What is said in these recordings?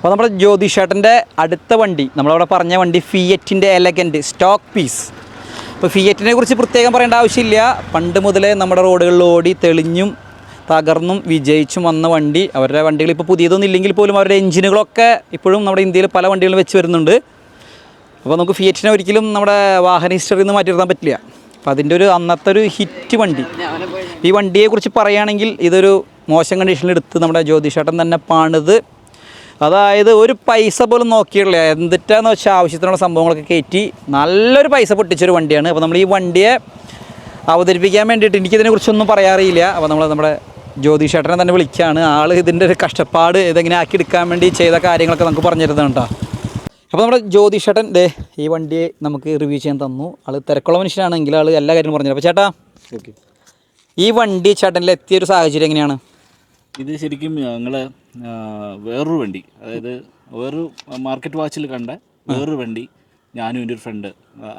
അപ്പോൾ നമ്മുടെ ജ്യോതിഷേട്ടന്റെ അടുത്ത വണ്ടി നമ്മളവിടെ പറഞ്ഞ വണ്ടി ഫിയറ്റിന്റെ എലഗന്റ് സ്റ്റോക്ക് പീസ് ഇപ്പോൾ ഫിയറ്റിനെ കുറിച്ച് പ്രത്യേകം പറയേണ്ട ആവശ്യമില്ല. പണ്ട് മുതലേ നമ്മുടെ റോഡുകളിൽ ഓടി തെളിഞ്ഞും തകർന്നും വിജയിച്ചും വന്ന വണ്ടി. അവരുടെ വണ്ടികൾ ഇപ്പോൾ പുതിയതൊന്നും ഇല്ലെങ്കിൽ പോലും അവരുടെ എഞ്ചിനുകളൊക്കെ ഇപ്പോഴും നമ്മുടെ ഇന്ത്യയിൽ പല വണ്ടികളും വെച്ച് വരുന്നുണ്ട്. അപ്പോൾ നമുക്ക് ഫിയറ്റിനെ ഒരിക്കലും നമ്മുടെ വാഹന ഹിസ്റ്ററിയിൽ നിന്ന് മാറ്റി നിർത്താൻ പറ്റില്ല. അപ്പോൾ അതിന്റെ ഒരു അന്നത്തെ ഒരു ഹിറ്റ് വണ്ടി. ഈ വണ്ടിയെക്കുറിച്ച് പറയുകയാണെങ്കിൽ ഇതൊരു മോശം കണ്ടീഷനിൽ എടുത്ത് നമ്മുടെ ജ്യോതിഷേട്ടൻ തന്നെ പണിത് അതായത് ഒരു പൈസ പോലും നോക്കിയിട്ടില്ല. എന്തിട്ടാന്ന് വെച്ചാൽ ആവശ്യത്തിനുള്ള സംഭവങ്ങളൊക്കെ കയറ്റി നല്ലൊരു പൈസ പൊട്ടിച്ചൊരു വണ്ടിയാണ്. അപ്പോൾ നമ്മൾ ഈ വണ്ടിയെ അവതരിപ്പിക്കാൻ വേണ്ടിയിട്ട് എനിക്കിതിനെക്കുറിച്ചൊന്നും പറയാറിയില്ല. അപ്പോൾ നമ്മൾ നമ്മുടെ ജ്യോതിഷേട്ടനെ തന്നെ വിളിക്കുകയാണ് ആൾ ഇതിന്റെ ഒരു കഷ്ടപ്പാട് ഇതെങ്ങനെ ആക്കി എടുക്കാൻ വേണ്ടി ചെയ്ത കാര്യങ്ങളൊക്കെ നമുക്ക് പറഞ്ഞു തരുന്നത് കേട്ടോ അപ്പോൾ നമ്മുടെ ജ്യോതിഷേട്ടൻ ദേ ഈ വണ്ടിയെ നമുക്ക് റിവ്യൂ ചെയ്യാൻ തന്നു. ആൾ തിരക്കുള്ള മനുഷ്യനാണെങ്കിൽ ആൾ എല്ലാ കാര്യങ്ങളും പറഞ്ഞു അപ്പോൾ ചേട്ടാ ഓക്കെ. ഈ വണ്ടി ചേട്ടനിൽ എത്തിയൊരു സാഹചര്യം എങ്ങനെയാണ്? ഇത് ശരിക്കും ഞങ്ങൾ വേറൊരു വണ്ടി അതായത് വേറൊരു മാർക്കറ്റ് വാച്ചിൽ കണ്ട വേറൊരു വണ്ടി ഞാനും എന്റെ ഒരു ഫ്രണ്ട്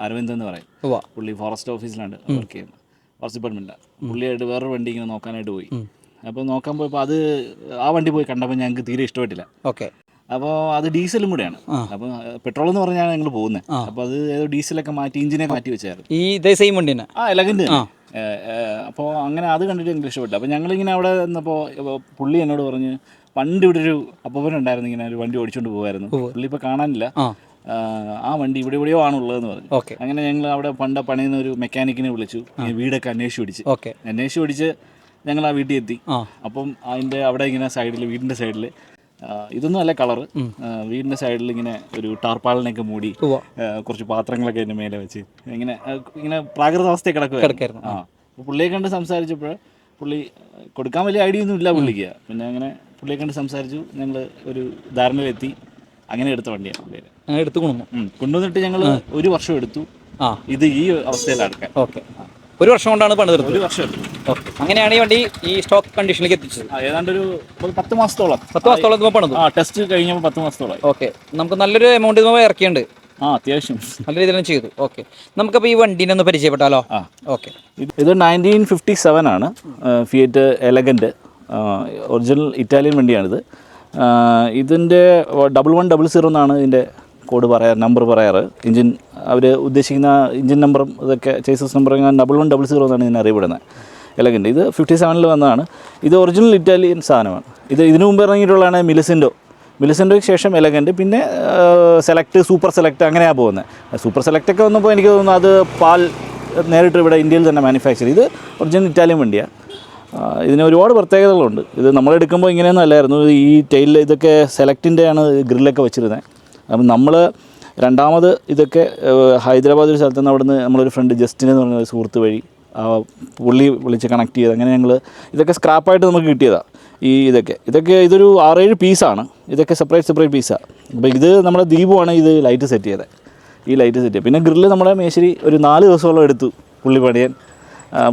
അരവിന്ദ് എന്ന് പറയും. പുള്ളി ഫോറസ്റ്റ് ഓഫീസിലാണ് വർക്ക് ചെയ്യുന്നത് ഫോറസ്റ്റ് ഡിപ്പാർട്ട്മെന്റിലാണ് പുള്ളിയായിട്ട് വേറൊരു വണ്ടി ഇങ്ങനെ നോക്കാനായിട്ട് പോയി. അപ്പോൾ നോക്കാൻ പോയപ്പോൾ അത് ആ വണ്ടി പോയി കണ്ടപ്പോൾ ഞങ്ങൾക്ക് തീരെ ഇഷ്ടപ്പെട്ടില്ല. ഓക്കെ. അപ്പോൾ അത് ഡീസലും കൂടെയാണ്. അപ്പോൾ പെട്രോൾ എന്ന് പറഞ്ഞാണ് ഞങ്ങൾ പോകുന്നത് അപ്പോൾ അത് ഏതോ ഡീസലൊക്കെ മാറ്റി ഇഞ്ചിനൊക്കെ മാറ്റി വെച്ചായിരുന്നു. ഈ ഇതേ സെയിം വണ്ടി ആ എലഗന്റ് അപ്പോൾ അങ്ങനെ അത് കണ്ടിട്ട് എനിക്ക് ഇഷ്ടപ്പെട്ടു അപ്പോൾ ഞങ്ങളിങ്ങനെ അവിടെ നിന്നപ്പോൾ പുള്ളി എന്നോട് പറഞ്ഞ് പണ്ട് ഇവിടെ ഒരു അപ്പവൻ ഉണ്ടായിരുന്നു ഇങ്ങനെ ഒരു വണ്ടി ഓടിച്ചുകൊണ്ട് പോകുമായിരുന്നു പുള്ളി ഇപ്പോൾ കാണാനില്ല. ആ. വണ്ടി ഇവിടെ എവിടെയോ ആണുള്ളതെന്ന് പറഞ്ഞു. ഓക്കെ. അങ്ങനെ ഞങ്ങൾ അവിടെ പണ്ട പണിയുന്ന ഒരു മെക്കാനിക്കിനെ വിളിച്ചു വീടൊക്കെ അന്വേഷിച്ച് പിടിച്ച്. ഓക്കെ. അന്വേഷിച്ച് പിടിച്ച് ഞങ്ങൾ ആ വീട്ടിൽ എത്തി. അപ്പം അതിന്റെ അവിടെ ഇങ്ങനെ സൈഡിൽ വീടിന്റെ സൈഡിൽ ഇതൊന്നും അല്ല കളറ് വീടിന്റെ സൈഡിൽ ഇങ്ങനെ ഒരു ടാർപ്പാളിനൊക്കെ മൂടി കുറച്ച് പാത്രങ്ങളൊക്കെ എന്റെ മേലെ വെച്ച് ഇങ്ങനെ ഇങ്ങനെ പ്രാകൃത അവസ്ഥ കിടക്കുക ആ പുള്ളിയെ കണ്ട് സംസാരിച്ചപ്പോൾ പുള്ളി കൊടുക്കാൻ വലിയ ഐഡിയ ഒന്നും ഇല്ല പുള്ളിക്ക്. പിന്നെ അങ്ങനെ പുള്ളിയെ കണ്ട് സംസാരിച്ചു. ഞങ്ങൾ ഒരു ധാരണയിലെത്തി. അങ്ങനെ എടുത്ത വണ്ടിയാണ് പുള്ളിയെ അങ്ങനെ എടുത്തു കൊണ്ടു ഉം. കൊണ്ടുവന്നിട്ട് ഞങ്ങൾ ഒരു വർഷം എടുത്തു. ഇത് ഈ അവസ്ഥയിലാണ് ഓക്കെ. ഒരു വർഷം കൊണ്ടാണ് പണി തീർത്തത്. ഒരു വർഷം. അങ്ങനെയാണ് ഈ വണ്ടി ഈ സ്റ്റോക്ക് കണ്ടീഷനിലേക്ക് എത്തിച്ചത്. ഏതാണ്ട് ഒരു പത്ത് മാസത്തോളം. പത്ത് മാസത്തോളം ഇതുമ്പോൾ പണിതു. ആ ടെസ്റ്റ് കഴിഞ്ഞപ്പോൾ പത്ത് മാസത്തോളം ഓക്കെ. നമുക്ക് നല്ലൊരു എമൗണ്ട് ഇതുമ്പോൾ ഇറക്കിയുണ്ട് ആ അത്യാവശ്യം. നല്ല തന്നെ ചെയ്തു. ഓക്കെ. നമുക്കപ്പോൾ ഈ വണ്ടീനെ ഒന്ന് പരിചയപ്പെട്ടാലോ? ആ. ഓക്കെ. ഇത് നയന്റീൻ ഫിഫ്റ്റി സെവൻ ആണ്. ഫിയറ്റ് എലഗന്റ് ഒറിജിനൽ ഇറ്റാലിയൻ വണ്ടിയാണിത്. ഇതിന്റെ ഡബിൾ വൺ ഡബിൾ സീറോ എന്നാണ് ഇതിന്റെ കോഡ് പറയാറ് നമ്പർ പറയാറ്. എഞ്ചിൻ അവർ ഉദ്ദേശിക്കുന്ന എഞ്ചിൻ നമ്പറും ഇതൊക്കെ chassis number double one double zero എന്നാണ് ഇതിനെ അറിയപ്പെടുന്നത് എലഗന്റ് ഇത് ഫിഫ്റ്റി സെവനിൽ വന്നതാണ്. ഇത് ഒറിജിനൽ ഇറ്റാലിയൻ സാധനമാണ്. ഇത് ഇതിനു മുമ്പ് ഇറങ്ങിയിട്ടുള്ളതാണ് മിലിസിൻഡോ മിലിസെന്റോയ്ക്ക് ശേഷം എലഗന്റ് പിന്നെ സെലക്ട് സൂപ്പർ സെലക്ട് അങ്ങനെയാണ് പോകുന്നത് സൂപ്പർ സെലക്ട് ഒക്കെ വന്നപ്പോൾ എനിക്ക് തോന്നുന്നു അത് പാൽ നേരിട്ട് ഇവിടെ ഇന്ത്യയിൽ തന്നെ മാനുഫാക്ചർ ഇത് ഒറിജിനൽ ഇറ്റാലിയൻ വണ്ടിയാണ് ഇതിന് ഒരുപാട് പ്രത്യേകതകളുണ്ട്. ഇത് നമ്മളെടുക്കുമ്പോൾ ഇങ്ങനെയൊന്നും അല്ലായിരുന്നു. ഈ ടൈലിൽ ഇതൊക്കെ സെലക്റ്റിന്റെയാണ് ഗ്രില്ലൊക്കെ വെച്ചിരുന്നത് അപ്പം നമ്മൾ രണ്ടാമത് ഇതൊക്കെ ഹൈദരാബാദ് ഒരു സ്ഥലത്ത് നിന്ന് അവിടെ നിന്ന് നമ്മളൊരു ഫ്രണ്ട് ജസ്റ്റിൻ എന്ന് പറഞ്ഞ ഒരു സുഹൃത്ത് വഴി പുള്ളി വിളിച്ച് കണക്ട് ചെയ്ത് അങ്ങനെ ഞങ്ങൾ ഇതൊക്കെ സ്ക്രാപ്പായിട്ട് നമുക്ക് കിട്ടിയതാണ് ഈ ഇതൊക്കെ. ഇതൊക്കെ ഇതൊരു ആറേഴ് പീസാണ് ഇതൊക്കെ സെപ്പറേറ്റ് സെപ്പറേറ്റ് പീസാണ് അപ്പോൾ ഇത് നമ്മുടെ ദീപുവാണ് ഇത് ലൈറ്റ് സെറ്റ് ചെയ്തത് ഈ ലൈറ്റ് സെറ്റ് പിന്നെ ഗ്രില്ല് നമ്മുടെ മേശരി ഒരു നാല് ദിവസമുള്ള എടുത്തു പുള്ളി പണിയാൻ.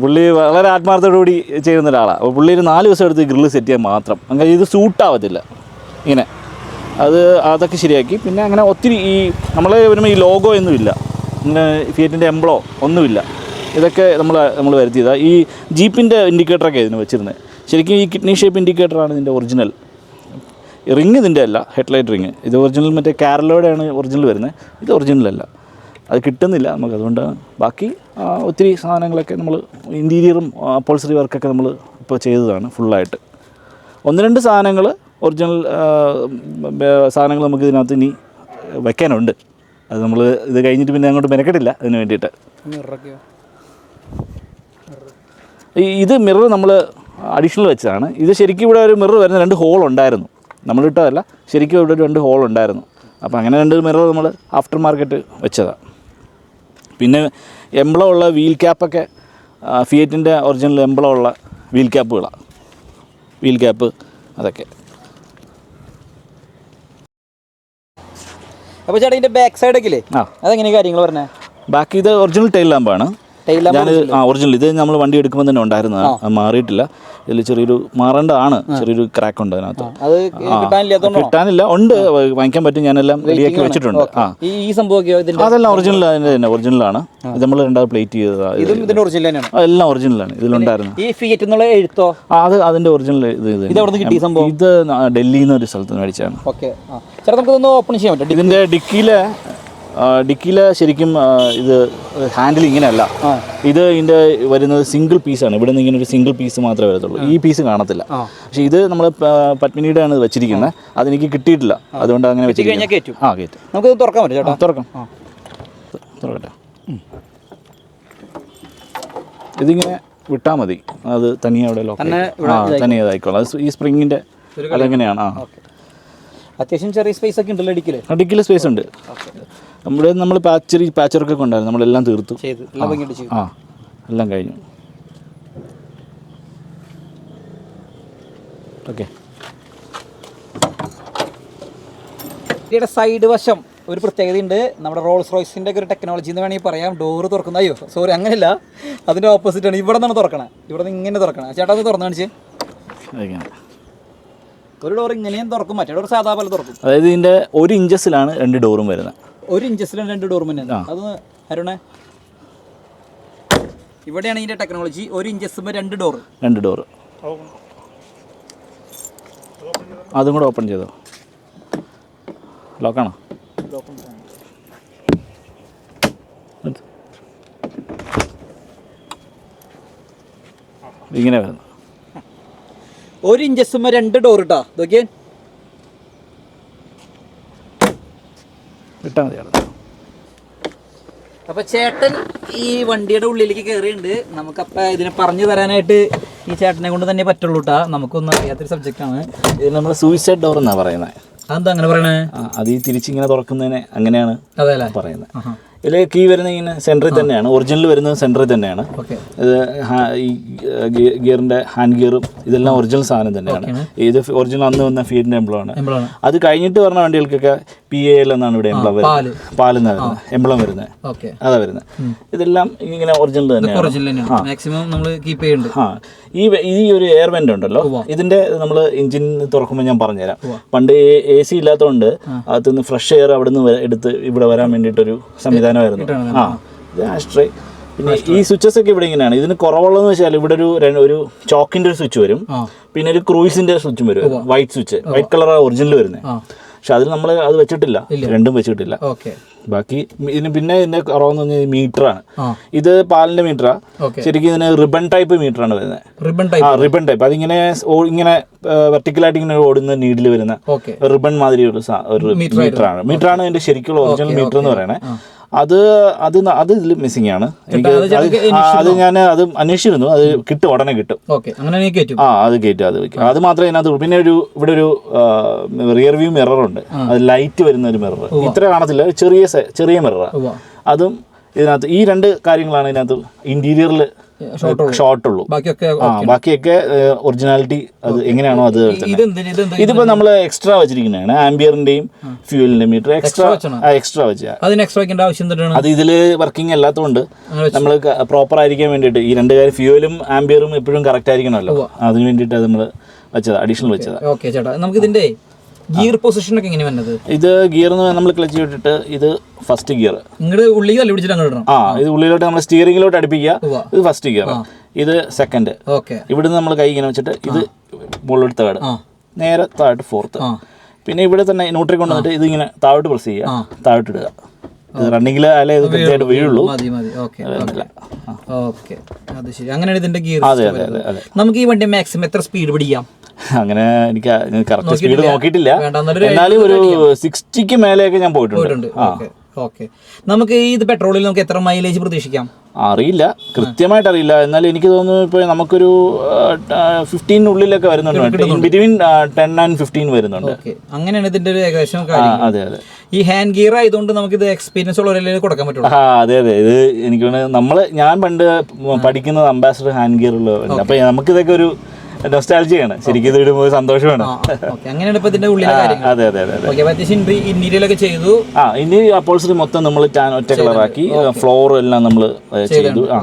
പുള്ളി വളരെ ആത്മാർത്ഥത്തോടുകൂടി ചെയ്യുന്ന ഒരാളാണ് അപ്പോൾ പുള്ളി ഒരു നാല് ദിവസം എടുത്ത് ഗ്രില്ല് സെറ്റ് ചെയ്യാൻ മാത്രം. അങ്ങനെ ഇത് സൂട്ടാവത്തില്ല ഇങ്ങനെ. അത് അതൊക്കെ ശരിയാക്കി. പിന്നെ അങ്ങനെ ഒത്തിരി ഈ നമ്മൾ വരുമ്പോൾ ഈ ലോഗോ ഒന്നുമില്ല. ഇങ്ങനെ ഫിയറ്റിന്റെ എംബ്ലോ ഒന്നുമില്ല. ഇതൊക്കെ നമ്മൾ നമ്മൾ വരുത്തിയതാണ് ഈ ജീപ്പിന്റെ ഇൻഡിക്കേറ്ററൊക്കെ ഇതിന് വെച്ചിരുന്നത് ശരിക്കും ഈ കിഡ്നി ഷേപ്പ് ഇൻഡിക്കേറ്ററാണ് ഇതിന്റെ ഒറിജിനൽ. റിങ് ഇതിന്റെ അല്ല ഹെഡ്ലൈറ്റ് റിങ്. ഇത് ഒറിജിനൽ മറ്റേ കാരലോടെയാണ് ഒറിജിനൽ വരുന്നത് ഇത് ഒറിജിനൽ അല്ല. അത് കിട്ടുന്നില്ല നമുക്ക് അതുകൊണ്ട് ബാക്കി ഒത്തിരി സാധനങ്ങളൊക്കെ നമ്മൾ ഇന്റീരിയറും അപ്പോൾസറി വർക്കൊക്കെ നമ്മൾ ഇപ്പോൾ ചെയ്തതാണ് ഫുള്ളായിട്ട് ഒന്ന് രണ്ട് സാധനങ്ങൾ ഒറിജിനൽ സാധനങ്ങൾ നമുക്ക് ഇതിനകത്ത് ഇനി വെക്കാനുണ്ട്. അത് നമ്മൾ ഇത് കഴിഞ്ഞിട്ട് പിന്നെ അങ്ങോട്ട് മെനക്കെട്ടില്ല അതിന് വേണ്ടിയിട്ട്. ഈ ഇത് മിറർ നമ്മൾ അഡീഷണൽ വെച്ചതാണ്. ഇത് ശരിക്കും ഇവിടെ ഒരു മിറർ വരുന്ന രണ്ട് ഹോൾ ഉണ്ടായിരുന്നു. നമ്മൾ ഇട്ടതല്ല ശരിക്കും ഇവിടെ ഒരു രണ്ട് ഹോൾ ഉണ്ടായിരുന്നു. അപ്പോൾ അങ്ങനെ രണ്ട് മിറർ നമ്മൾ ആഫ്റ്റർ മാർക്കറ്റ് വെച്ചതാണ് പിന്നെ എംബ്ലം ഉള്ള വീൽ ക്യാപ്പൊക്കെ ഫിയറ്റിന്റെ ഒറിജിനൽ എംബ്ലം ഉള്ള വീൽ ക്യാപ്പുകളാണ് വീൽ ക്യാപ്പ് അതൊക്കെ. അപ്പോൾ ചേട്ടാ ഇതിന്റെ ബാക്ക് സൈഡൊക്കെ ഇല്ലേ അതെങ്ങനെയാണ് അതെങ്ങനെ കാര്യങ്ങൾ പറഞ്ഞേ? ബാക്കി ഇത് ഒറിജിനൽ ടൈൽ ലാമ്പാണ് ഞാൻ ഒറിജിനൽ ഇത് നമ്മൾ വണ്ടി എടുക്കുമ്പോൾ തന്നെ ഉണ്ടായിരുന്നതാണ് മാറിയിട്ടില്ല. ഇതിൽ ചെറിയൊരു മാറേണ്ടതാണ്. ചെറിയൊരു ക്രാക്ക് ഉണ്ട് അതിനകത്ത്. കിട്ടാനില്ല ഉണ്ട്. വാങ്ങിക്കാൻ പറ്റും. ഞാനെല്ലാം റെഡിയാക്കി വെച്ചിട്ടുണ്ട്. ആ. ഈ സംഭവം അതെല്ലാം ഒറിജിനൽ അതിന്റെ തന്നെ. ഒറിജിനലാണ് ഇത് നമ്മൾ രണ്ടാമത് പ്ലേറ്റ് ചെയ്തതാണ് എല്ലാം ഒറിജിനലാണ് ഇതിലുണ്ടായിരുന്നു. ഈ ഫിയറ്റ് എന്നുള്ള എഴുത്തോ? അത് അതിന്റെ ഒറിജിനൽ ഇത് സംഭവം? ഇത് ന- ഡൽഹിയിൽ നിന്ന് ഒരു സ്ഥലത്ത് മേടിച്ചാണ് ഓക്കെ ആ. ചേട്ടാ നമുക്ക് ഓപ്പൺ ചെയ്യാൻ പറ്റും. ഇതിന്റെ ഡിക്കിയിലെ ഡിക്കിയിലെ ശരിക്കും ഇത് ഹാൻഡിൽ ഇങ്ങനെയല്ല. ഇത് ഇതിന്റെ വരുന്നത് സിംഗിൾ പീസാണ് ഇവിടെ നിന്ന് ഇങ്ങനെ ഒരു സിംഗിൾ പീസ് മാത്രമേ വരത്തുള്ളൂ. ഈ പീസ് കാണത്തില്ല. പക്ഷേ ഇത് നമ്മൾ പത്മിനിയുടെ ആണ് വെച്ചിരിക്കുന്നത്. അതെനിക്ക് കിട്ടിയിട്ടില്ല. അതുകൊണ്ട് അങ്ങനെ കയറ്റും. ആ കയറ്റും. നമുക്ക് തുറക്കാൻ പറ്റും ചേട്ടാ. തുറക്കാം. തുറക്കട്ടെ. ഇതിങ്ങനെ വിട്ടാൽ മതി. അത് തനിയെ അവിടെ ആ തനിയെ ഇതായിക്കോളാം. അത് ഈ സ്പ്രിങ്ങിന്റെ അതെങ്ങനെയാണ്? ആ. അത്യാവശ്യം ചെറിയ സ്പേസ് ഒക്കെ ഉണ്ടല്ലോ അടിക്കൽ അടിക്കൽ സ്പേസ് ഉണ്ട്. നമ്മുടെ നമ്മൾ പാച്ചറി പാച്ചറൊക്കെ ഉണ്ടായിരുന്നു. നമ്മളെല്ലാം തീർത്തു. ആ എല്ലാം കഴിഞ്ഞു. ഓക്കെ. ഇതിയുടെ സൈഡ് വശം ഒരു പ്രത്യേകതയുണ്ട്. നമ്മുടെ റോൾസ് റോയ്സിന്റെ ഒക്കെ ഒരു ടെക്നോളജി എന്ന് വേണമെങ്കിൽ പറയാം. ഡോറ് തുറക്കുന്ന അയ്യോ സോറി അങ്ങനെയല്ല. അതിന്റെ ഓപ്പോസിറ്റ് ആണ്. ഇവിടെ നിന്നാണ് തുറക്കണേ. ഇവിടെ നിന്ന് ഇങ്ങനെ തുറക്കണേ. ചേട്ടാ അത് തുറന്നു കാണിച്ച്. ഒരു ഡോർ ഇങ്ങനെയും തുറക്കും. മറ്റേ ഡോർ സാധാ പോലെ തുറക്കും. അതായത് ഇതിന്റെ ഒരു ഇഞ്ചസിലാണ് രണ്ട് ഡോറും വരുന്നത്. ഒരു ഇഞ്ചസിലും രണ്ട് ഡോർ മുന്നേ അത് അരുണേ ഇവിടെയാണ് ഇതിന്റെ ടെക്നോളജി ഒരു ഇഞ്ചസ് രണ്ട് ഡോർ രണ്ട് ഡോർ അതും കൂടെ ഓപ്പൺ ചെയ്തോ? ലോക്കാണോ ഇങ്ങനെ വരുന്നു. ഒരു ഇഞ്ചസ് രണ്ട് ഡോർ ഇട്ടാ. നോക്കിയേ. ഇട്ടാൽ മതി അവിടെ അപ്പൊ ചേട്ടൻ ഈ വണ്ടിയുടെ ഉള്ളിലേക്ക് കയറിയുണ്ട് നമുക്കപ്പോ ഇതിനെ പറഞ്ഞു തരാനായിട്ട് ഈ ചേട്ടനെ കൊണ്ട് തന്നെ പറ്റുള്ളൂ കേട്ടാ നമുക്കൊന്നും അറിയാത്തൊരു സബ്ജക്റ്റ് ആണ്. ഇത് നമ്മൾ സൂയിസൈഡ് ഡോർ എന്നാ പറയുന്നത് അതെന്താ അങ്ങനെ പറയണേ? അത് ഈ തിരിച്ചിങ്ങനെ തുറക്കുന്നതിനെ അങ്ങനെയാണ് പറയുന്നത് ഇതിൽ കീ വരുന്ന ഇങ്ങനെ സെന്ററിൽ തന്നെയാണ്. ഒറിജിനൽ വരുന്നത് സെന്ററിൽ തന്നെയാണ്. ഇത് ഈ ഗിയറിന്റെ ഗിയറിന്റെ ഹാൻഡ് ഗിയറും ഇതെല്ലാം ഒറിജിനൽ സാധനം തന്നെയാണ്. ഇത് ഒറിജിനൽ അന്ന് വന്ന ഫീഡിന്റെ എംബ്ലമാണ്. അത് കഴിഞ്ഞിട്ട് പറഞ്ഞ വണ്ടികൾക്കൊക്കെ പി എ എൽ എന്നാണ് ഇവിടെ എംബ്ലം. വരുന്നത്. പാലെന്ന് വരുന്നത്. എംബ്ലം വരുന്നത്. അതാ വരുന്നത്. ഇതെല്ലാം ഇങ്ങനെ ഒറിജിനൽ തന്നെയാണ്. മാക്സിമം നമ്മൾ കീപ്പ് ചെയ്യുന്നുണ്ട് ആ. ഈ ഈ ഒരു എയർ വെന്റ് ഉണ്ടല്ലോ. ഇതിന്റെ നമ്മൾ എഞ്ചിൻ തുറക്കുമ്പോൾ ഞാൻ പറഞ്ഞുതരാം. പണ്ട് എ സി ഇല്ലാത്തതുകൊണ്ട് അകത്തുനിന്ന് ഫ്രഷ് എയർ അവിടെ നിന്ന് എടുത്ത് ഇവിടെ വരാൻ വേണ്ടിയിട്ടൊരു സംവിധാനമായിരുന്നു. ആ ഇത് ആസ്ട്രേ പിന്നെ ഈ സ്വിച്ചസ് ഒക്കെ ഇവിടെ ഇങ്ങനെയാണ്. ഇതിന് കുറവുള്ളതെന്ന് വെച്ചാൽ ഇവിടെ ഒരു ഒരു ചോക്കിന്റെ ഒരു സ്വിച്ച് വരും. പിന്നെ ഒരു ക്രൂയിസിന്റെ സ്വിച്ചും വരും. White switch. White colour original വരുന്നത് പക്ഷെ അതിൽ നമ്മൾ അത് വെച്ചിട്ടില്ല. രണ്ടും വെച്ചിട്ടില്ല. ബാക്കി ഇതിന് പിന്നെ ഇതിന്റെ കുറവെന്ന് പറഞ്ഞാൽ മീറ്ററാണ്. ആ. ഇത് പാലിന്റെ മീറ്ററാ. ഓക്കെ. ശരിക്കും ഇതിന് റിബൺ ടൈപ്പ് മീറ്ററാണ് വരുന്നത് റിബൺ ആ ടൈപ്പ്. Ribbon type. അതിങ്ങനെ ഇങ്ങനെ വെർട്ടിക്കലായിട്ട് ഇങ്ങനെ ഓടുന്ന നീഡിൽ വരുന്ന റിബൺ മാതിരി ഒരു മീറ്ററാണ് ഒരു മീറ്റർ ആണ് മീറ്റർ ആണ് ഇതിന്റെ ശരിക്കുള്ള ഒറിജിനൽ മീറ്റർ എന്ന് പറയണേ. അത് അത് അത് ഇതിൽ മിസ്സിംഗ് ആണ്. എനിക്ക് അത് ഞാൻ അത് അന്വേഷിച്ചിരുന്നു. അത് കിട്ടും ഉടനെ കിട്ടും. ആ അത് കയറ്റും അത് വെക്കും അത് മാത്രമേ അതിനകത്ത്. പിന്നെ ഒരു ഇവിടെ ഒരു റിയർ വ്യൂ മിറർ ഉണ്ട്. അത് ലൈറ്റ് വരുന്ന ഒരു മിറർ ഇത്ര കാണത്തില്ല. ചെറിയ ചെറിയ മിററാണ്. അതും ഇതിനകത്ത് ഈ രണ്ട് കാര്യങ്ങളാണ് ഇതിനകത്ത് ഇന്റീരിയറിൽ ഷോർട്ട് ഉള്ളൂ. ബാക്കിയൊക്കെ ആ ബാക്കിയൊക്കെ ഒറിജിനാലിറ്റി അത് എങ്ങനെയാണോ അത് ഇതിപ്പോ നമ്മൾ എക്സ്ട്രാ വെച്ചിരിക്കുന്നതാണ്. ആംബിയറിന്റെയും ഫ്യൂവലിന്റെയും മീറ്റർ എക്സ്ട്രാ? എക്സ്ട്രാ വെച്ചാൽ ആവശ്യം അത് ഇതിൽ വർക്കിംഗ് അല്ലാത്തതുകൊണ്ട് നമ്മൾ പ്രോപ്പർ ആയിരിക്കാൻ വേണ്ടിയിട്ട് ഈ രണ്ട് കാര്യം ഫ്യൂവലും ആംബിയറും എപ്പോഴും കറക്റ്റ് ആയിരിക്കണമല്ലോ. അതിന് വേണ്ടിയിട്ട് നമ്മൾ വെച്ചതാ അഡീഷണൽ വെച്ചതാ. ഓക്കെ ചേട്ടാ. നമുക്ക് ഇതിന്റെ ഗിയർ പൊസിഷൻ ഒക്കെ എങ്ങനെ വന്നത് ഇത് ഗിയർ എന്ന് നമ്മൾ ക്ലച്ച് ഇട്ടിട്ട് ഇത് ഫസ്റ്റ് ഗിയർ ഇങ്ങോട്ട് ഉള്ളി അല്ല പിടിച്ചിട്ട് അങ്ങോട്ട് ഇടണം. ആ ഇത് ഉള്ളിലോട്ട് നമ്മൾ സ്റ്റിയറിംഗിലോട്ട് അടുപ്പിക്കുക. ഇത് ഫസ്റ്റ് ഗിയർ ഇത് സെക്കൻഡ് ഓക്കെ. ഇവിടുന്ന് നമ്മൾ കൈ ഇങ്ങനെ വെച്ചിട്ട് ഇത് മുകളിലോട്ട് തേർഡ് നേരെ താഴോട്ട് ഫോർത്ത് പിന്നെ ഇവിടെ തന്നെ ന്യൂട്രി കൊണ്ടുവന്നിട്ട് ഇത് ഇങ്ങനെ താഴോട്ട് പ്രസ് ചെയ്യുക. താഴോട്ട് ഇടുക. റണ്ണിങ്ങിൽ അല്ലേ ഇത് കൃത്യമായിട്ട് വീഴുള്ളൂ. മതി മതി. ഓക്കെ ഓക്കെ അത് ശരി. അങ്ങനെയാണ് ഇതിന്റെ ഗിയർ അതെ അതെ അതെ അതെ. നമുക്ക് ഈ വണ്ടി മാക്സിമം എത്ര സ്പീഡ് പിടിക്കാം? അങ്ങനെ എനിക്ക് കറക്റ്റ് സ്പീഡ് നോക്കിയിട്ടില്ല. എന്നാലും ഒരു സിക്സ്റ്റിക്ക് മേലെയൊക്കെ ഞാൻ പോയിട്ടുണ്ട്. പോയിട്ടുണ്ട്. ഓക്കെ. നമുക്ക് ഈ ഇത് പെട്രോളിൽ നമുക്ക് എത്ര മൈലേജ് പ്രതീക്ഷിക്കാം? അറിയില്ല. കൃത്യമായിട്ട് അറിയില്ല. എന്നാൽ എനിക്ക് തോന്നുന്നു ഇപ്പോൾ നമുക്കൊരു ഫിഫ്റ്റീനുള്ളിലൊക്കെ വരുന്നുണ്ട്. In between ten and fifteen വരുന്നുണ്ട്. അങ്ങനെയാണ് ഇതിന്റെ ഒരു ഏകദേശം അതെ അതെ. ഈ ഹാൻഡ് ഗിയർ ആയതുകൊണ്ട് നമുക്ക് ഇത് എക്സ്പീരിയൻസ് ഉള്ളവരല്ലേ കൊടുക്കാൻ പറ്റും ആ അതെ അതെ. ഇത് എനിക്ക് നമ്മൾ ഞാൻ പണ്ട് പഠിക്കുന്നത് അംബാസഡർ ഹാൻഡ് ഗിയർ ഉള്ള അപ്പൊ നമുക്ക് ഇതൊക്കെ ഒരു നൊസ്റ്റാൾജിയാണ് ശരിക്കും ഇത് ഇടുമ്പോൾ സന്തോഷമാണ്. ഓക്കെ അങ്ങനെയാണ് ഇപ്പൊ ഇതിന്റെ ഉള്ളിലെ അതെ അതെ ചെയ്തു. ആ ഇനി അപ്പോൾസറി മൊത്തം നമ്മൾ ടാൻ ഒറ്റ കളറാക്കി ഫ്ലോർ എല്ലാം നമ്മൾ ചെയ്തു. ആ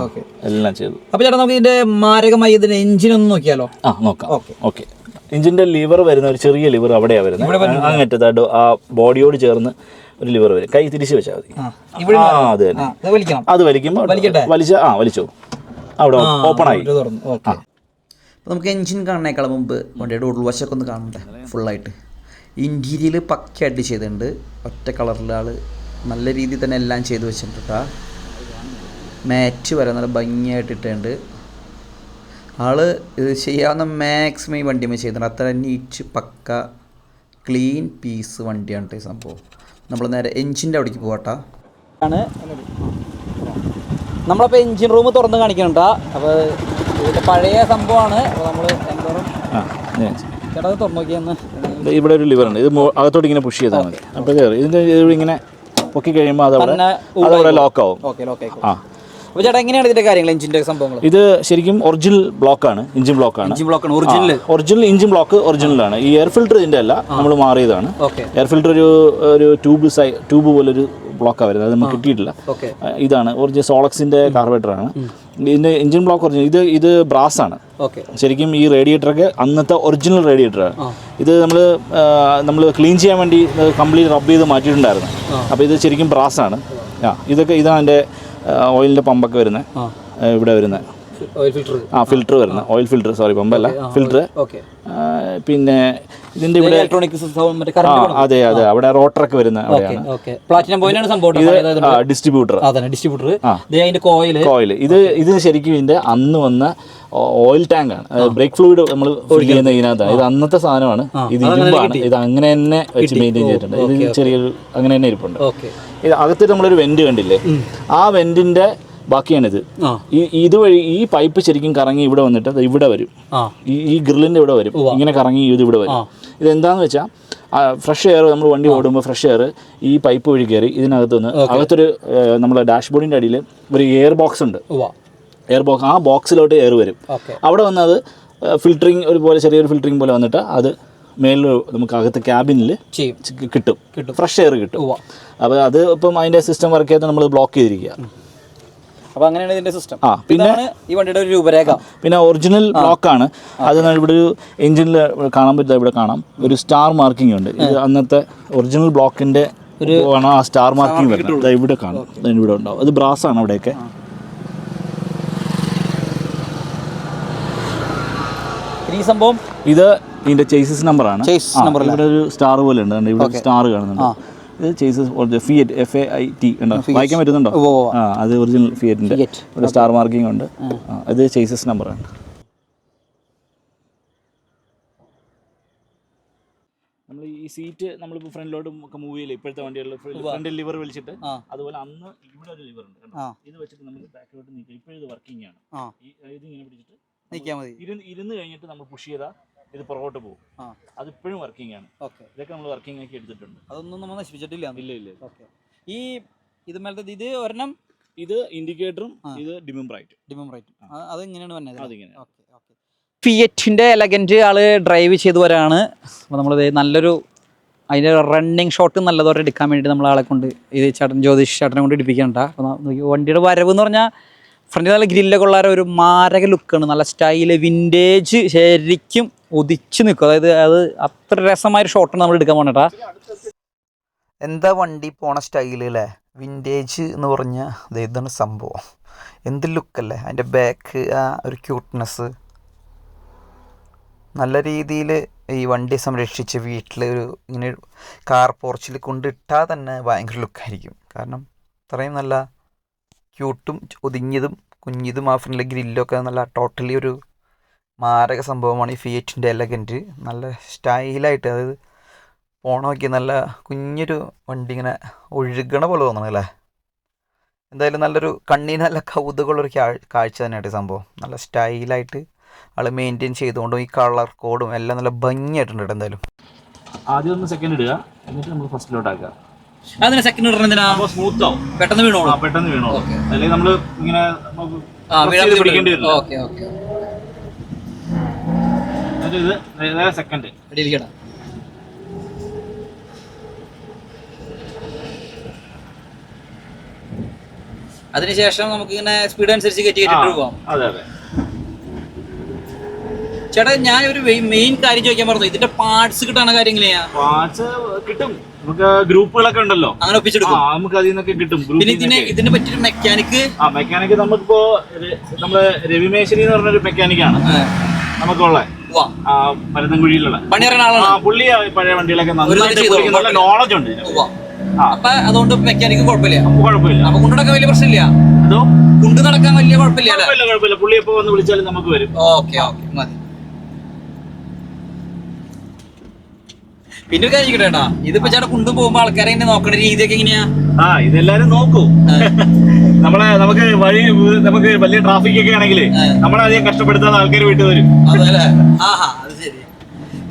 എല്ലാം ചെയ്തു. അപ്പൊ ചേട്ടാ നമുക്ക് ഇതിന്റെ മാരകമായി ഇതിന്റെ എഞ്ചിൻ ഒന്ന് നോക്കിയാലോ? ആ നോക്കാം. ഓക്കെ എഞ്ചിന്റെ ലിവർ വരുന്ന ഒരു ചെറിയ ലിവർ അവിടെയാ വരുന്നത്. അങ്ങനത്തെ ദാ ആ ബോഡിയോട് ചേർന്ന് ഒരു ലിവർ വരും. കൈ തിരിച്ചു വെച്ചാൽ മതി. ആ അത് തന്നെ. അത് വലിക്കുമ്പോൾ വലിച്ച ആ വലിച്ചോ. അവിടെ ഓപ്പൺ ആയി. അപ്പോൾ നമുക്ക് എൻജിൻ കാണുന്നേക്കാൾ മുമ്പ് വണ്ടിയുടെ ഉൾവശമൊക്കെ ഒന്ന് കാണണ്ടേ? ഫുള്ളായിട്ട് ഇന്റീരിയൽ പക്കയായിട്ട് ചെയ്തിട്ടുണ്ട്. ഒറ്റ കളറിൽ ആൾ നല്ല രീതിയിൽ തന്നെ എല്ലാം ചെയ്ത് വെച്ചിട്ടുണ്ട് മാറ്റ് വരെ നല്ല ഭംഗിയായിട്ട് ഇട്ടുണ്ട് ആൾ ഇത് ചെയ്യാവുന്ന മാക്സിമം ഈ വണ്ടിമേ ചെയ്തിട്ടുണ്ട്. അത്ര നീറ്റ് പക്ക ക്ലീൻ പീസ് വണ്ടിയാണ് ഈ സംഭവം. നമ്മൾ നേരെ എൻജിന്റെ അവിടേക്ക് പോകട്ടാ ആണ്. നമ്മളപ്പോൾ എൻജിൻ റൂം തുറന്ന് കാണിക്കണ്ട അപ്പോൾ പഴയ സംഭവമാണ്. നമ്മൾ എന്തോറും ആ ഞാൻ ചേട്ടാ അത് തുറന്നു നോക്കിയെന്ന് ഇവിടെ ഒരു ലിവർ ഉണ്ട്. ഇത് അകത്തോട്ട് ഇങ്ങനെ പുഷ് ചെയ്താൽ മതി. അപ്പോൾ കയറി. ഇതിന്റെ ഇത് ഇങ്ങനെ പൊക്കി കഴിയുമ്പോൾ അതവിടെ ലോക്ക് ആവും. ആ. അപ്പോൾ ചേട്ടാ എങ്ങനെയാണ് ഇതിന്റെ കാര്യങ്ങൾ? എഞ്ചിന്റെ സംഭവങ്ങൾ? ഇത് ശരിക്കും ഒറിജിനൽ ബ്ലോക്കാണ് ഇഞ്ചിൻ ബ്ലോക്കാണ് എഞ്ചിൻ ബ്ലോക്കാണ് ഒറിജിനൽ ഒറിജിനൽ ഇഞ്ചിൻ ബ്ലോക്ക് ഒറിജിനലാണ് ഈ എയർ ഫിൽറ്റർ ഇതിന്റെ അല്ല. നമ്മൾ മാറിയതാണ്. എയർ ഫിൽറ്റർ ഒരു ഒരു ട്യൂബ് സൈ ട്യൂബ് പോലൊരു ബ്ലോക്കാണ് വരുന്നത്. അത് നമുക്ക് കിട്ടിയിട്ടില്ല. ഇതാണ്. ഒറിജിനൽ സോളക്സിന്റെ കാർബറേറ്ററാണ് ഇതിന്റെ എഞ്ചിൻ ബ്ലോക്ക് ഒറിജിനൽ ഇത് ഇത് ബ്രാസ് ആണ്. ഓക്കെ ശരിക്കും ഈ റേഡിയേറ്ററൊക്കെ അന്നത്തെ ഒറിജിനൽ റേഡിയേറ്ററാണ് ഇത് നമ്മൾ നമ്മൾ ക്ലീൻ ചെയ്യാൻ വേണ്ടി കംപ്ലീറ്റ് റബ്ബ് ചെയ്ത് മാറ്റിയിട്ടുണ്ടായിരുന്നു. അപ്പോൾ ഇത് ശരിക്കും ബ്രാസ് ആണ്. ആ ഇതൊക്കെ ഇതാണ് എന്റെ ഓയിലിന്റെ പമ്പൊക്കെ വരുന്നത്. ഇവിടെ വരുന്നത്. ആ ഫിൽറ്റർ വരുന്ന. ഓയിൽ ഫിൽറ്റർ സോറി പമ്പല്ല ഫിൽറ്റർ പിന്നെ ഇതിന്റെ ഇവിടെ കറണ്ട് അതെ അതെ. അവിടെ റോട്ടറൊക്കെ വരുന്ന പ്ലാറ്റിനം സംഭവം ഡിസ്ട്രിബ്യൂട്ടർ ഡിസ്ട്രിബ്യൂട്ടർ അതിന്റെ കോയിൽ കോയിൽ ഇത് ഇത് ശരിക്കും ഇതിന്റെ അന്ന് വന്ന ഓയിൽ ടാങ്ക് ആണ്. ബ്രേക്ക് ഫ്ലൂയിഡ് നമ്മൾ ഫിൽ ചെയ്യുന്ന ഇതിനകത്താണ്. ഇത് അന്നത്തെ സാധനമാണ്. ഇത് ഇരുമ്പാണ്. ഇത് അങ്ങനെ തന്നെ വെച്ച് മെയിന്റെയിൻ ചെയ്തിട്ടുണ്ട്. ഇത് ചെറിയൊരു അങ്ങനെ തന്നെ ഇരിപ്പുണ്ട്. ഇത് അകത്ത് നമ്മളൊരു വെന്റ് കണ്ടില്ലേ? ആ വെന്റിന്റെ ബാക്കിയാണിത്. ഈ ഇതുവഴി ഈ പൈപ്പ് ശരിക്കും കറങ്ങി ഇവിടെ വന്നിട്ട് ഇവിടെ വരും. ഈ ഈ ഗ്രില്ലിന്റെ ഇവിടെ വരും. ഇങ്ങനെ കറങ്ങി ഇത് ഇവിടെ വരും. ഇതെന്താന്ന് വെച്ചാൽ ഫ്രഷ് എയർ നമ്മൾ വണ്ടി ഓടുമ്പോൾ ഫ്രഷ് എയർ ഈ പൈപ്പ് വഴി കയറി ഇതിനകത്ത് നിന്ന് അകത്തൊരു നമ്മുടെ ഡാഷ്ബോർഡിന്റെ അടിയിൽ ഒരു എയർ ബോക്സ് ഉണ്ട്. എയർ ബോക്സ് ആ ബോക്സിലോട്ട് എയർ വരും. അവിടെ വന്ന് അത് ഫിൽറ്ററിങ് ഒരു പോലെ ചെറിയൊരു ഫിൽറ്ററിങ് പോലെ വന്നിട്ട് അത് മേലിൽ നമുക്ക് അകത്ത് ക്യാബിനിൽ കിട്ടും. ഫ്രഷ് എയർ കിട്ടും. അപ്പോൾ അത് ഇപ്പം അതിന്റെ സിസ്റ്റം വർക്ക് ചെയ്ത് നമ്മൾ ബ്ലോക്ക് ചെയ്തിരിക്കുക. അപ്പൊ അങ്ങനെയാണ് ഇതിന്റെ സിസ്റ്റം ആ പിന്നെ ഈ വണ്ടിയുടെ ഒരു രൂപരേഖ. പിന്നെ ഒറിജിനൽ ബ്ലോക്കാണ് അത് ന- ഇവിടെ ഒരു എഞ്ചിനിൽ കാണാൻ പറ്റുന്ന ഇവിടെ കാണാം. ഒരു സ്റ്റാർ മാർക്കിംഗ് ഉണ്ട്. ഇത് അന്നത്തെ ഒറിജിനൽ ബ്ലോക്കിന്റെ ഒരു ആണ് ആ സ്റ്റാർ മാർക്കിംഗ് വരുന്നത്. ഇവിടെ കാണാം. ഇവിടെ ഉണ്ടാവും. അത് ബ്രാസ് ആണ് അവിടെയൊക്കെ. ഈ സംഭവം ഇത് ഇതിന്റെ ചേസിസ് നമ്പർ ആണ്. ഇവിടെ ഒരു സ്റ്റാർ പോലെ ഉണ്ട്. ഇവിടെ സ്റ്റാർ കാണുന്നുണ്ട്. ഇത് chassis Fiat F A I T ഉണ്ടോ? വായിക്കാൻ പറ്റുന്നുണ്ടോ. ആ അത് ഒറിജിനൽ ഫിയറ്റിന്റെ ഒരു സ്റ്റാർ മാർക്കിംഗ് ഉണ്ട്. ഇത് ചേസസ് നമ്പറാണ് നമ്മൾ ഈ സീറ്റ് നമ്മളിപ്പോൾ ഫ്രണ്ടിലോട്ട് ഒക്കെ മൂവ് ചെയ്യില്ല? ഇപ്പോഴത്തെ വണ്ടികളിൽ ഫ്രണ്ടിൽ ലിവർ വലിച്ചിട്ട് അതുപോലെ അന്ന് ഇവിടെ ഒരു ലിവർ ഉണ്ട്? ഇത് വെച്ചിട്ട് നമ്മൾ ബാക്കിലോട്ട് നീക്കാം. ഇപ്പോഴും ഇത് വർക്കിംഗ് ആണ്. ഈ ഇത് ഇങ്ങനെ പിടിച്ചിട്ട് ഇരുന്ന് കഴിഞ്ഞിട്ട് നമ്മൾ പുഷ് ചെയ്താൽ ഇത് പുറകോട്ട് പോകും. അത് ഇപ്പോഴും വർക്കിംഗ് ആണ്. ഇതൊക്കെ നമ്മൾ വർക്കിംഗ് ആക്കി എടുത്തിട്ടുണ്ട്. അതൊന്നും നമ്മൾ നശിപ്പിച്ചിട്ടില്ല ഇല്ല ഇല്ല ഓക്കെ. ഈ ഇത് മേലത്തെ ഇത് ഒരെണ്ണം ഇത് ഇൻഡിക്കേറ്ററും ഇത് ഡിമും ബ്രൈറ്റ് ഡിമം റൈറ്റ് അത് എങ്ങനെയാണ് വന്നത്? അതിങ്ങനെ. Okay okay. ഫിയറ്റിന്റെ എലഗന്റ് ആൾ ഡ്രൈവ് ചെയ്തു വരാണ് അപ്പോൾ നമ്മൾ നല്ലൊരു അതിന്റെ റണ്ണിങ് ഷോട്ട് നല്ലതോടെ എടുക്കാൻ വേണ്ടി നമ്മൾ ആളെ കൊണ്ട് ഇത് ചേട്ടൻ ജ്യോതിഷ് ചേട്ടനെ കൊണ്ട് ഇടിപ്പിക്കണ്ട അപ്പോൾ വണ്ടിയുടെ വരവ് എന്ന് പറഞ്ഞാൽ ഫ്രണ്ടിൽ നല്ല ഗ്രില്ലൊക്കെ ഉള്ള ഒരു മാരക ലുക്കാണ് നല്ല സ്റ്റൈൽ വിന്റേജ് ശരിക്കും ഉദിച്ച് നിൽക്കും. അതായത് അത് അത്ര രസമായൊരു ഷോട്ടാണ് നമ്മൾ എടുക്കാൻ പോകണട്ടാ എന്താ വണ്ടി പോണ സ്റ്റൈൽ അല്ലേ വിന്റേജ് എന്ന് പറഞ്ഞ ഇതാണ് സംഭവം. എന്ത് ലുക്കല്ലേ അതിന്റെ ബാക്ക് ആ ഒരു ക്യൂട്ട്നെസ് നല്ല രീതിയിൽ ഈ വണ്ടി സംരക്ഷിച്ച് വീട്ടിൽ ഒരു ഇങ്ങനെ കാർ പോർച്ചിൽ കൊണ്ടിട്ടാൽ തന്നെ ഭയങ്കര ലുക്കായിരിക്കും കാരണം അത്രയും നല്ല ക്യൂട്ടും ഒതുങ്ങിയതും കുഞ്ഞിതും ആ ഫ്രണ്ടിലെ ഗ്രില്ലൊക്കെ നല്ല ടോട്ടലി ഒരു മാരക സംഭവമാണ് ഈ ഫിയറ്റിന്റെ എലഗന്റ് നല്ല സ്റ്റൈലായിട്ട് അതായത് പോണ നല്ല കുഞ്ഞൊരു വണ്ടി ഇങ്ങനെ ഒഴുകണ പോലെ തോന്നണം അല്ലേ? എന്തായാലും നല്ലൊരു കണ്ണിന് നല്ല കൗതുകമുള്ളൊരു കാഴ്ച തന്നെയാണ് ഈ സംഭവം. നല്ല സ്റ്റൈലായിട്ട് ആൾ മെയിന്റെയിൻ ചെയ്തുകൊണ്ടും ഈ കളർ കോഡും എല്ലാം നല്ല ഭംഗിയായിട്ടുണ്ട് എന്തായാലും. ആദ്യം ഒന്ന് സെക്കൻഡ് ഇടുക. എന്നിട്ട് നമ്മൾ ഫസ്റ്റിലോട്ട് ആക്കുക. അതിന് സെക്കൻഡ് ഇടണം എന്തിനാ? സ്മൂത്ത് ആവും. പെട്ടെന്ന് വീണോളൂ. പെട്ടെന്ന് വീണോളൂ. അല്ലെങ്കിൽ നമ്മൾ ഇങ്ങനെ പിടിക്കേണ്ടി വരില്ല. Okay okay. എന്നിട്ട് ഇത് നേരെ സെക്കൻഡ് അടിയിലിക്കടാ അതിനുശേഷം നമുക്ക് ഇങ്ങനെ സ്പീഡ് അനുസരിച്ച് കയറ്റി കയറ്റിട്ട് പോകാം അതെ അതെ. ചേട്ടാ ഞാൻ ഒരു മെയിൻ കാര്യം ചോദിക്കാൻ പറഞ്ഞു ഇതിന്റെ പാർട്സ് കിട്ടാണ് കാര്യങ്ങൾ പാർട്സ് കിട്ടും. നമുക്ക് ഗ്രൂപ്പുകളൊക്കെ ഉണ്ടല്ലോ. അങ്ങനെ ഒപ്പിച്ചെടുക്കും. നമുക്ക് അതിൽ നിന്നൊക്കെ കിട്ടും. പിന്നെ ഇതിനെ ഇതിന് പറ്റിയൊരു മെക്കാനിക് ആ മെക്കാനിക് നമുക്കിപ്പോ നമ്മൾ രവിമേശ്വരി എന്ന് പറഞ്ഞൊരു മെക്കാനിക്കാണ് നമുക്കുള്ള ആളാണ്. പുള്ളി പഴയ വണ്ടികളൊക്കെ നല്ല നോളജ് ഉണ്ട്. അപ്പൊ അതുകൊണ്ട് മെക്കാനിക്ക് കുഴപ്പമില്ല. കുഴപ്പമില്ല. അപ്പൊ കൊണ്ടുനടക്കാൻ വലിയ പ്രശ്നമില്ല? കൊണ്ടു നടക്കാൻ വലിയ കുഴപ്പമില്ല കുഴപ്പമില്ല കുഴപ്പമില്ല. പുള്ളി എപ്പോ വന്ന് വിളിച്ചാലും നമുക്ക് വരും. Okay okay. മതി. പിന്നെ ഒരു കാര്യം കേട്ടാ ഇതിപ്പോ ചേട്ടാ കൊണ്ടു പോകുമ്പോ ആൾക്കാരെ ഇങ്ങനെ നോക്കണ രീതിയൊക്കെ എങ്ങനെയാ? ആ ഇതെല്ലാരും നോക്കൂ. നമ്മളെ നമുക്ക് വഴി നമുക്ക് വലിയ ട്രാഫിക് ഒക്കെ ആണെങ്കിൽ. നമ്മളെ അധികം കഷ്ടപ്പെടുത്താതെ ആൾക്കാർ വീട്ടിൽ വരും. അതല്ലേ ആഹാ അത് ശരി.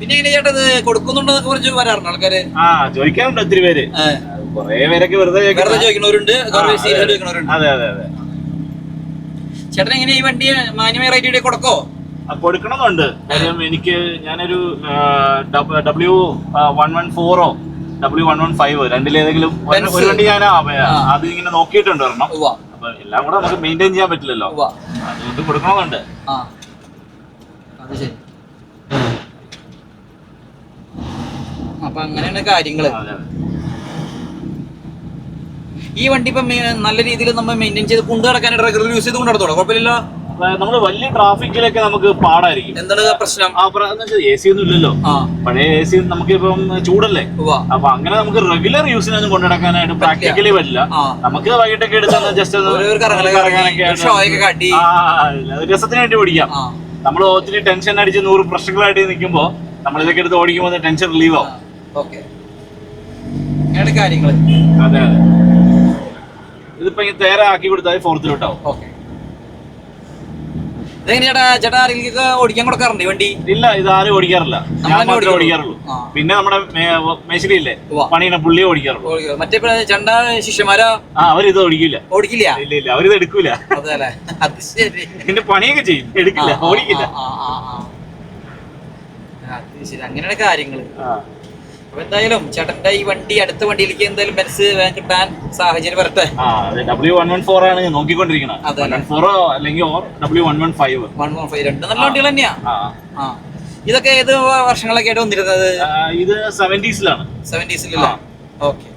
പിന്നെ എങ്ങനെ ചേട്ടാ ഇത് കൊടുക്കുന്നുണ്ടോ കുറച്ച് വരാറുണ്ട് ആൾക്കാര്? ആ ചോദിക്കാറുണ്ട് ഒത്തിരി പേര്. കൊറേ പേരൊക്കെ വെറുതെ വെറുതെ ചോദിക്കണവരുണ്ട് അതെ, അതെ. അതെ ചേട്ടൻ എങ്ങനെയാ ഈ വണ്ടി മാന്യമായ റേറ്റ് കൊടുക്കോ? കൊടുക്കണമെന്നുണ്ട് കാര്യം എനിക്ക് ഞാനൊരു ഡബ്ല്യു വൺ വൺ ഫോറോ ഡബ്ല്യു വൺ വൺ ഫൈവ് രണ്ടിലേതെങ്കിലും ഒരു- വണ്ടി ഞാൻ. അത് ഇങ്ങനെ നോക്കിയിട്ടുണ്ട് ഒരെണ്ണം. അപ്പൊ എല്ലാം കൂടെ നമുക്ക് മെയിന്റെയിൻ ചെയ്യാൻ പറ്റില്ലല്ലോ. അതുകൊണ്ട് കൊടുക്കണമെന്നുണ്ട് അപ്പൊ അങ്ങനെയാണ് കാര്യങ്ങൾ. അതെ. ഈ വണ്ടി ഇപ്പൊ നല്ല രീതിയിൽ നമ്മൾ മെയിന്റെയിൻ ചെയ്ത് കൊണ്ടു നടക്കാനായിട്ട് റെഗുലർ യൂസ് ചെയ്ത് കൊണ്ടു നടത്തോളൂ? കുഴപ്പമില്ലല്ലോ? നമ്മൾ വലിയ ട്രാഫിക്കിലൊക്കെ നമുക്ക് പാടായിരിക്കും. എന്താണ് പ്രശ്നം? എ സി ഒന്നും ഇല്ലല്ലോ. പഴയ എ സി നമുക്ക് ഇപ്പം ചൂടല്ലേ അപ്പൊ അങ്ങനെ നമുക്ക് റെഗുലർ യൂസിനൊന്നും കൊണ്ടു നടക്കാനായിട്ട് പ്രാക്ടിക്കലി പറ്റില്ല. നമുക്ക് വൈകിട്ടൊക്കെ എടുത്താൽ ജസ്റ്റ് കറങ്ങാനൊക്കെ രസത്തിന് വേണ്ടി ഓടിക്കാം. നമ്മൾ ഒത്തിരി ടെൻഷൻ അടിച്ച് നൂറ് പ്രശ്നങ്ങളായിട്ട് നിൽക്കുമ്പോൾ നമ്മൾ ഇതൊക്കെ എടുത്ത് ഓടിക്കുമ്പോൾ ടെൻഷൻ റിലീവ് ആവും. ഓക്കെ. അതെ അതെ. ഇതിപ്പോ തേരെ ആക്കി കൊടുത്താൽ ഫോർത്തിലോട്ടാവും ഓക്കെ. ഇതെങ്ങനെ ചേട്ടാ? ചേട്ടാ ആരെങ്കിലും ഓടിക്കാൻ കൊടുക്കാറുണ്ട് വണ്ടി? ഇല്ല ഇത് ആരും ഓടിക്കാറില്ല. ഞാൻ നമ്മളന്നെ മാത്രമേ ഓടിക്കാറുള്ളൂ. പിന്നെ നമ്മുടെ മേശരി ഇല്ലേ. പണിയുടെ പുള്ളിയെ ഓടിക്കാറുള്ളൂ. മറ്റേ ചണ്ട ശിഷ്യന്മാരോ? ആ അവരിത് ഓടിക്കില്ല ഓടിക്കില്ല? ഇല്ല ഇല്ല അവരിത് എടുക്കൂല. പിന്നെ അത് ശരി. പണിയൊക്കെ ചെയ്യും. എടുക്കില്ല ഓടിക്കില്ല. അത് ശരി. അങ്ങനെയാണ് കാര്യങ്ങൾ. ആ. അപ്പൊ എന്തായാലും ചേട്ടന്റെ ഈ വണ്ടി അടുത്ത വണ്ടിയിലേക്ക് എന്തായാലും ബെൻസ് കിട്ടാൻ സാഹചര്യം വരട്ടെ. ആ അതെ ഡബ്ല്യു വൺ വൺ ഫോർ ആണ് നോക്കിക്കൊണ്ടിരിക്കുന്നത്. ഫോറോ അല്ലെങ്കിൽ W one one five one one five രണ്ട് നല്ല വണ്ടികൾ തന്നെയാ. ഇതൊക്കെ ഏത് വർഷങ്ങളൊക്കെ ആയിട്ട് വന്നിരുന്നത്? ഇത് സെവന്റീസിലാണ് സെവന്റീസിലല്ലേ. ഓക്കെ.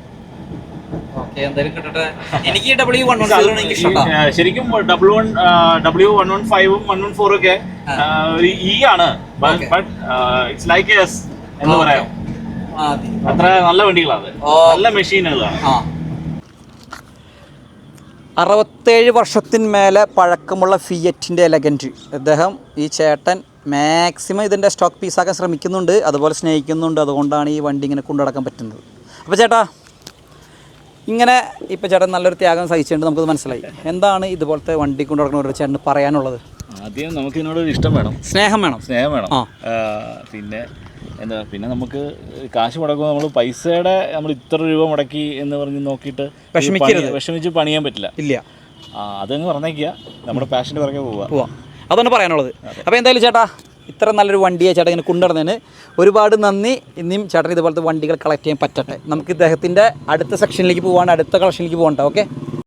എനിക്ക് ഡബ്ല്യു വൺ വൺ സീറോ എനിക്ക് ഇഷ്ടം ശരിക്കും W one W one one ഫൈവും വൺ വൺ ഫോറും ഒക്കെ ഒരു ഇ ആണ്. ബട്ട് ഇറ്റ്സ് ലൈക്ക് എസ് എന്ന്. പറയാം. മതി അത്ര നല്ല വണ്ടികളാണ് നല്ല മെഷീനുകളാണ്. ആ. അറുപത്തേഴ് വർഷത്തിന്മേലെ പഴക്കമുള്ള ഫിയറ്റിന്റെ എലഗന്റ്. അദ്ദേഹം ഈ ചേട്ടൻ മാക്സിമം ഇതിന്റെ സ്റ്റോക്ക് പീസാക്കാൻ ശ്രമിക്കുന്നുണ്ട് അതുപോലെ സ്നേഹിക്കുന്നുണ്ട്. അതുകൊണ്ടാണ് ഈ വണ്ടി ഇങ്ങനെ കൊണ്ടുനടക്കാൻ പറ്റുന്നത്. അപ്പോൾ ചേട്ടാ ഇങ്ങനെ ഇപ്പോൾ ചേട്ടൻ നല്ലൊരു ത്യാഗം സഹിച്ചിട്ടുണ്ട് നമുക്കത് മനസ്സിലായി. എന്താണ് ഇതുപോലത്തെ വണ്ടി കൊണ്ടു ഒരു ചേട്ടന് പറയാനുള്ളത്? ആദ്യം നമുക്ക് ഇതിനോട് ഇഷ്ടം വേണം. സ്നേഹം വേണം. സ്നേഹം വേണം. പിന്നെ എന്താ പിന്നെ നമുക്ക് കാശ് മുടക്കുമ്പോൾ നമ്മൾ പൈസയുടെ നമ്മൾ ഇത്ര രൂപ മുടക്കി എന്ന് പറഞ്ഞ് നോക്കിയിട്ട് വിഷമിക്കരുത്. വിഷമിച്ച് പണിയാൻ പറ്റില്ല. ഇല്ല. ആ, അതങ്ങ് പറഞ്ഞേക്കുക നമ്മുടെ പാഷന്റെ പുറകെ പോവുക അതൊന്നും അതാണ് പറയാനുള്ളത്. അപ്പോൾ എന്തായാലും ചേട്ടാ ഇത്ര നല്ലൊരു വണ്ടിയെ ചേട്ടൻ ഇങ്ങനെ കൊണ്ടുനടന്നതിന് ഒരുപാട് നന്ദി. ഇനിയും ചേട്ടൻ ഇതുപോലത്തെ വണ്ടികൾ കളക്ട് ചെയ്യാൻ പറ്റട്ടെ. നമുക്ക് ഇദ്ദേഹത്തിന്റെ അടുത്ത സെക്ഷനിലേക്ക് പോകാണ്ട് അടുത്ത കളക്ഷനിലേക്ക് പോകണ്ട ഓക്കെ